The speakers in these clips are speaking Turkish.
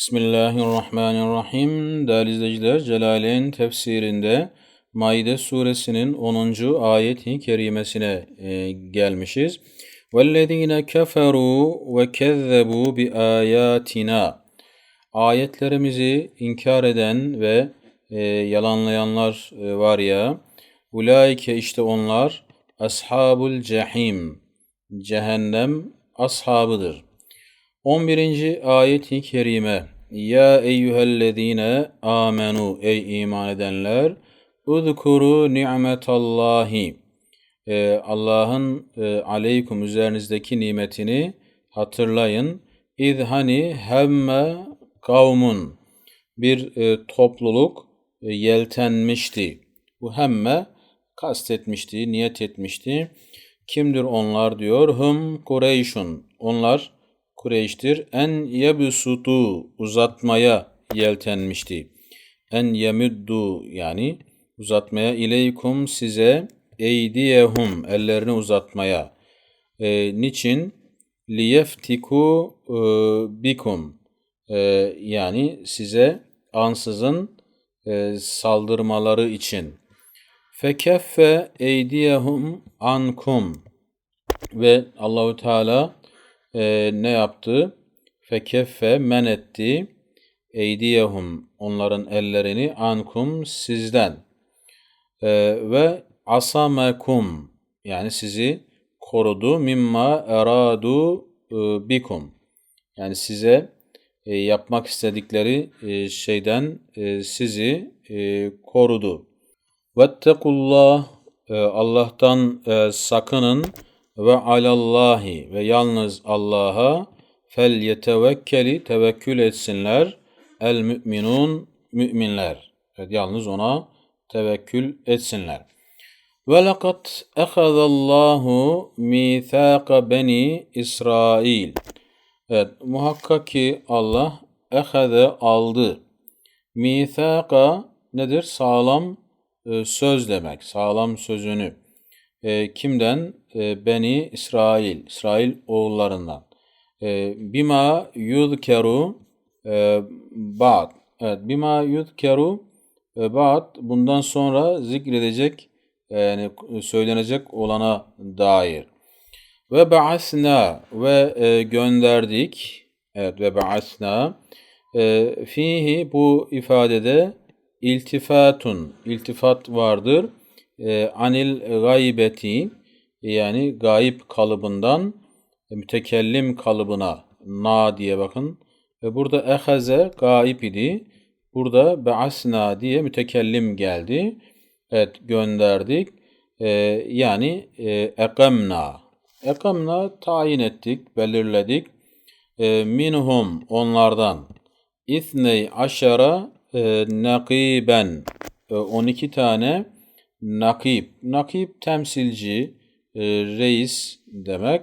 Bismillahirrahmanirrahim. Değerli izleyiciler, Celal'in tefsirinde Maide suresinin 10. ayet-i kerimesine e, gelmişiz. وَالَّذ۪ينَ كَفَرُوا وَكَذَّبُوا بِآيَاتِنَا Ayetlerimizi inkar eden ve e, yalanlayanlar e, var ya, ulaike işte onlar ashabul cehim, cehennem ashabıdır. 11. ayet-i kerime Ya eyyühellezine amenu ey iman edenler Udkuru ni'metallahi ee, Allah'ın e, aleykum üzerinizdeki nimetini hatırlayın. İz hani hemme kavmun bir e, topluluk e, yeltenmişti. Bu hemme kastetmişti, niyet etmişti. Kimdir onlar diyor? Hum Kureyşun. Onlar Kureyş'tir. En yebsutu uzatmaya yeltenmişti. En yemuddu yani uzatmaya ileykum size eydiyehum ellerini uzatmaya. E, niçin? Liyeftiku e, bikum e, yani size ansızın e, saldırmaları için. Fekeffe eydiyehum ankum ve Allahu Teala e, ne yaptı? Fekeffe men etti eydiyehum onların ellerini ankum sizden e, ve asamekum yani sizi korudu mimma eradu e, bikum yani size e, yapmak istedikleri e, şeyden e, sizi e, korudu. Vettekullah e, Allah'tan e, sakının ve alallahi ve yalnız Allah'a fel yetevekkeli tevekkül etsinler el müminun müminler. Evet, yalnız ona tevekkül etsinler. Ve lekad ehazallahu mithaka beni İsrail. Evet, muhakkak ki Allah ehaze aldı. Mithaka nedir? Sağlam e, söz demek. Sağlam sözünü. E, kimden? E, Beni İsrail. İsrail oğullarından. E, bima yuzkeru e, ba'd. Evet, bima yuzkeru e, ba'd. Bundan sonra zikredecek yani söylenecek olana dair. Ve ba'asna ve e, gönderdik. Evet ve ba'asna. E, fihi bu ifadede iltifatun, iltifat vardır. E, anil gaybeti yani gayip kalıbından e, mütekellim kalıbına na diye bakın. Ve burada ehaze gaib idi. Burada be'asna diye mütekellim geldi. Evet gönderdik. Ee, yani e, ekamna. Ekamna tayin ettik, belirledik. E, minhum onlardan. İthney aşara e, nakiben. E, 12 tane nakib. Nakib temsilci, e, reis demek.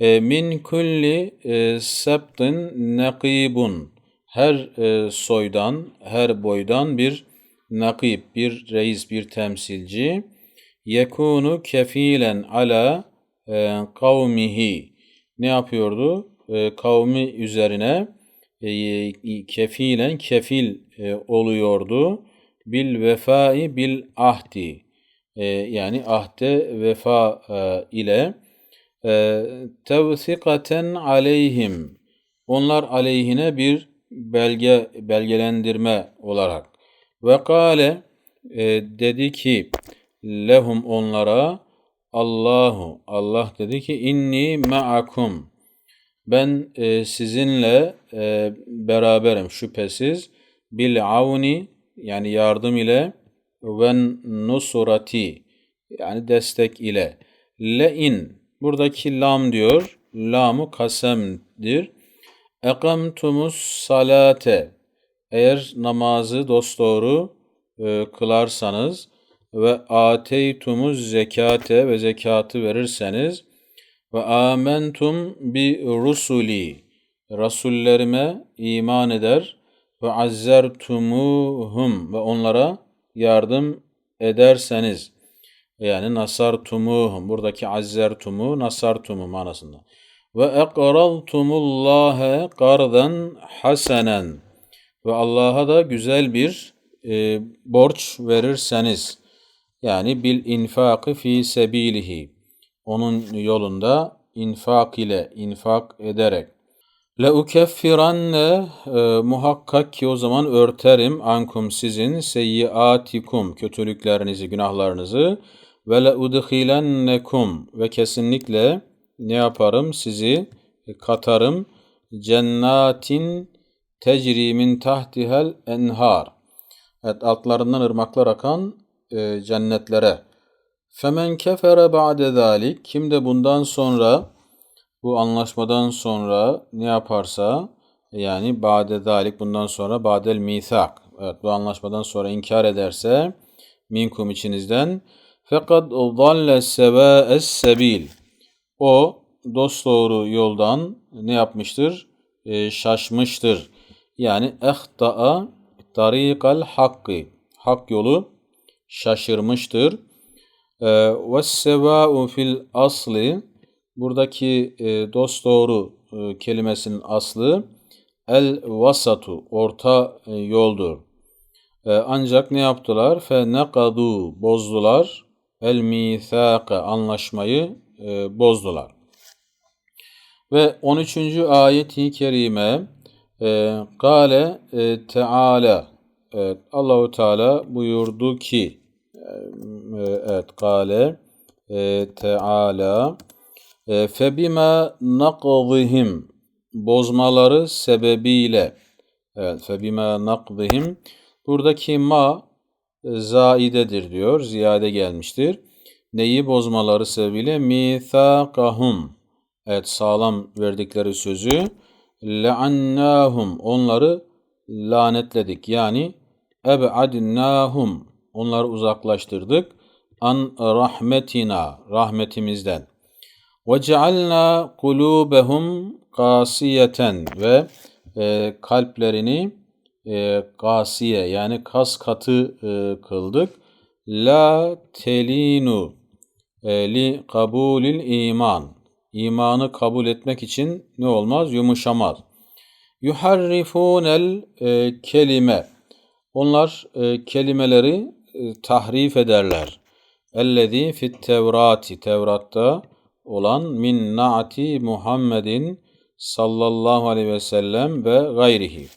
E, min kulli e, septin nakibun. Her e, soydan, her boydan bir nakib, bir reis, bir temsilci. Yekunu kefilen ala kavmihi. Ne yapıyordu? Kavmi üzerine kefilen kefil e, oluyordu. Bil vefai bil ahdi. E, yani ahde vefa e, ile e, tevsikaten aleyhim. Onlar aleyhine bir belge belgelendirme olarak ve kâle e, dedi ki lehum onlara Allahu Allah dedi ki inni ma'akum ben sizinle beraberim şüphesiz bil avni yani yardım ile ve nusurati yani destek ile. Le in buradaki lam diyor lamu kasemdir. Ekamtumus salate eğer namazı dosdoğru e, kılarsanız ve ateytumuz zekate ve zekatı verirseniz ve amentum bi rusuli rasullerime iman eder ve azzertumuhum ve onlara yardım ederseniz. Yani nasartumuhum. Buradaki azzertumu nasartumu manasında. Ve eqraltumullaha qardan hasenen. Ve Allah'a da güzel bir e, borç verirseniz. Yani bil infakı fi sebilihi. Onun yolunda infak ile infak ederek Le ukeffiranne e, muhakkak ki o zaman örterim ankum sizin seyyiatikum kötülüklerinizi, günahlarınızı ve le udhilennekum ve kesinlikle ne yaparım sizi katarım cennatin tecri min tahtihel enhar. Evet altlarından ırmaklar akan e, cennetlere. Femen kefere ba'de zalik kim de bundan sonra bu anlaşmadan sonra ne yaparsa yani ba'de zalik bundan sonra ba'del misak. Evet bu anlaşmadan sonra inkar ederse minkum içinizden fakat dalle sevâes sebil. O dosdoğru yoldan ne yapmıştır? E, şaşmıştır. Yani ehta'a tarikal hakkı. Hak yolu şaşırmıştır. E, ve sevâ'u fil asli buradaki e, dosdoğru e, kelimesinin aslı el vasatu orta e, yoldur. E, ancak ne yaptılar? Fe nekadu bozdular. El mithaka anlaşmayı e, bozdular. Ve 13. ayeti kerime e, Kale e, Teala evet, Allahu Teala buyurdu ki e, evet Kale e, Teala e, febima naqdihim bozmaları sebebiyle. Evet febima naqdihim buradaki ma e, zaidedir diyor ziyade gelmiştir. Neyi bozmaları sebebiyle? Mithaqahum. Evet sağlam verdikleri sözü leannahum onları lanetledik. Yani ebadnahum onları uzaklaştırdık. An rahmetina rahmetimizden cealna kulubehum kasiyeten ve e, kalplerini e, kasiye yani kas katı e, kıldık. La telinu e, li kabulil iman. İmanı kabul etmek için ne olmaz? Yumuşamaz. Yuharrifunel e, kelime. Onlar e, kelimeleri e, tahrif ederler. Ellezî fit tevrati. Tevrat'ta olan min naati Muhammedin sallallahu aleyhi ve sellem ve gayrihi.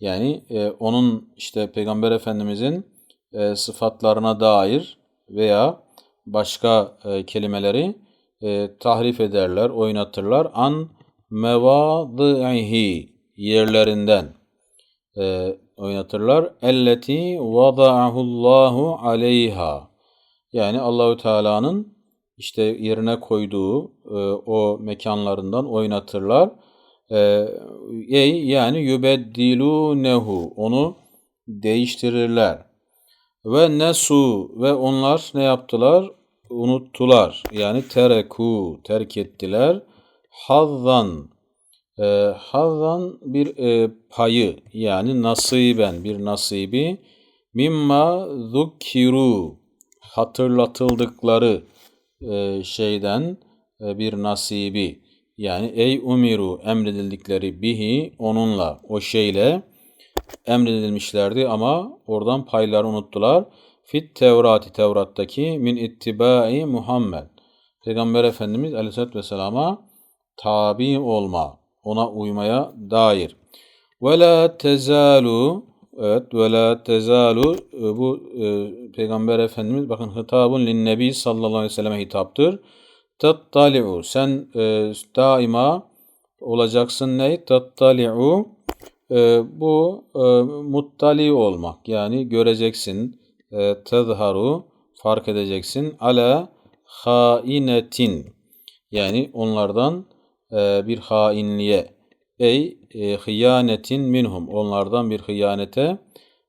Yani e, onun işte Peygamber Efendimizin e, sıfatlarına dair veya başka e, kelimeleri e, tahrif ederler, oynatırlar. An mevadihi yerlerinden e, oynatırlar. Elleti vada'ahullahu aleyha. Yani Allahü Teala'nın işte yerine koyduğu e, o mekanlarından oynatırlar. E, yani yubeddilunehu onu değiştirirler. Ve nesu ve onlar ne yaptılar? Unuttular. Yani tereku terk ettiler. Hazzan e, hazzan bir e, payı yani nasiben bir nasibi mimma zukkiru hatırlatıldıkları e, şeyden e, bir nasibi yani ey umiru emredildikleri bihi onunla o şeyle emredilmişlerdi ama oradan payları unuttular. Fit Tevrati Tevrat'taki min ittibai Muhammed. Peygamber Efendimiz Aleyhisselatü Vesselam'a tabi olma, ona uymaya dair. Ve la tezalu Evet ve la tezalu e, bu e, Peygamber Efendimiz bakın hitabun lin nebi sallallahu aleyhi ve selleme hitaptır. Tattali'u sen e, daima olacaksın ne? Tattali'u e, bu e, muttali olmak yani göreceksin e, tezharu fark edeceksin ala hainetin yani onlardan e, bir hainliğe Ey e, hıyanetin minhum. Onlardan bir hıyanete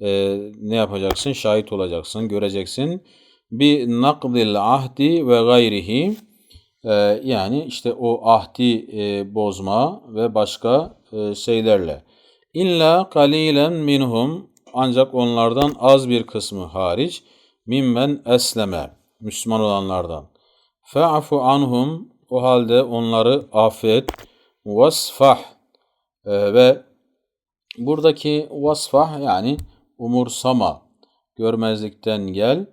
e, ne yapacaksın? Şahit olacaksın, göreceksin. Bir nakdil ahdi ve gayrihi. E, yani işte o ahdi e, bozma ve başka e, şeylerle. İlla kalilen minhum. Ancak onlardan az bir kısmı hariç. Mimmen esleme. Müslüman olanlardan. Fe'afu anhum. O halde onları affet. Vasfah. Ee, ve buradaki vasfah yani umursama. Görmezlikten gel.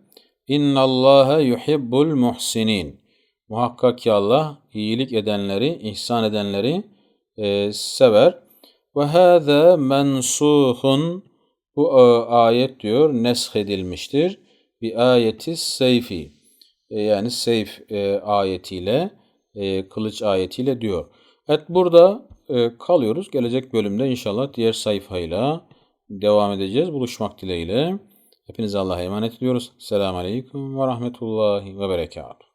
İnna Allaha yuhibbul muhsinin. Muhakkak ki Allah iyilik edenleri, ihsan edenleri e, sever. Ve hâzâ mensuhun bu e, ayet diyor nesh edilmiştir. Bir ayeti seyfi. E, yani seyf e, ayetiyle, e, kılıç ayetiyle diyor. Evet burada e, kalıyoruz. Gelecek bölümde inşallah diğer sayfayla devam edeceğiz. Buluşmak dileğiyle. Hepinize Allah'a emanet ediyoruz. Selamun Aleyküm ve Rahmetullahi ve Berekatuhu.